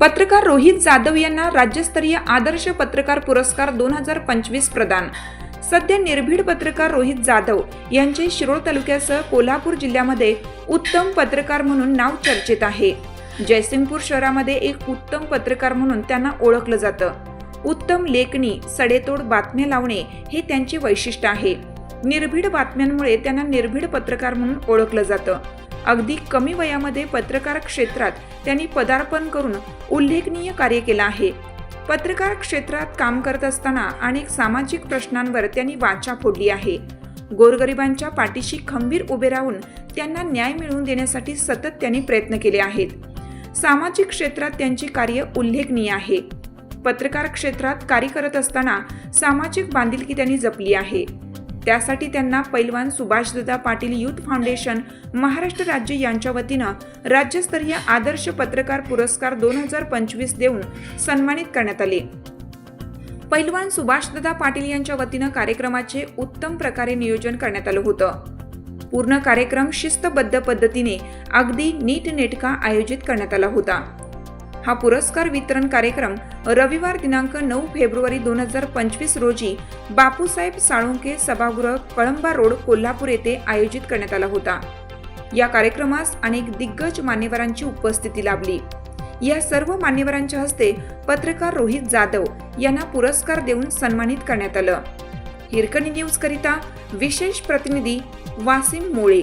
पत्रकार रोहित जाधव यांना राज्यस्तरीय आदर्श पत्रकार पुरस्कार दोन हजार पंचवीस प्रदान. सध्या निर्भीड पत्रकार रोहित जाधव यांचे शिरोळ तालुक्यासह कोल्हापूर जिल्ह्यामध्ये उत्तम पत्रकार म्हणून नाव चर्चेत आहे. जयसिंगपूर शहरामध्ये एक उत्तम पत्रकार म्हणून त्यांना ओळखलं जातं. उत्तम लेखणी सडेतोड बातम्या लावणे हे त्यांचे वैशिष्ट्य आहे. निर्भीड बातम्यांमुळे त्यांना निर्भीड पत्रकार म्हणून ओळखलं जातं. अगदी कमी वयामध्ये पत्रकार क्षेत्रात त्यांनी पदार्पण करून उल्लेखनीय कार्य केलं आहे. पत्रकार क्षेत्रात काम करत असताना अनेक सामाजिक प्रश्नांवर त्यांनी वाचा फोडली आहे. गोरगरिबांच्या पाठीशी खंबीर उभे राहून त्यांना न्याय मिळवून देण्यासाठी सतत त्यांनी प्रयत्न केले आहेत. सामाजिक क्षेत्रात त्यांचे कार्य उल्लेखनीय आहे. पत्रकार क्षेत्रात कार्य करत असताना सामाजिक बांधिलकी त्यांनी जपली आहे. त्यासाठी त्यांना पैलवान सुभाषदादा पाटील युथ फाउंडेशन महाराष्ट्र राज्य यांच्या वतीनं राज्यस्तरीय आदर्श पत्रकार पुरस्कार दोन हजार पंचवीस देऊन सन्मानित करण्यात आले. पैलवान सुभाषदादा पाटील यांच्या वतीनं कार्यक्रमाचे उत्तम प्रकारे नियोजन करण्यात आलं होतं. पूर्ण कार्यक्रम शिस्तबद्ध पद्धतीने अगदी नीटनेटका आयोजित करण्यात आला होता. हा पुरस्कार वितरण कार्यक्रम रविवार दिनांक नऊ फेब्रुवारी दोन हजार पंचवीस रोजी बापूसाहेब साळुंके सभागृह कळंबा रोड कोल्हापूर येथे आयोजित करण्यात आला होता. या कार्यक्रमास अनेक दिग्गज मान्यवरांची उपस्थिती लाभली. या सर्व मान्यवरांच्या हस्ते पत्रकार रोहित जाधव यांना पुरस्कार देऊन सन्मानित करण्यात आलं. हिरकणी न्यूज करिता विशेष प्रतिनिधी वासिम मोळे.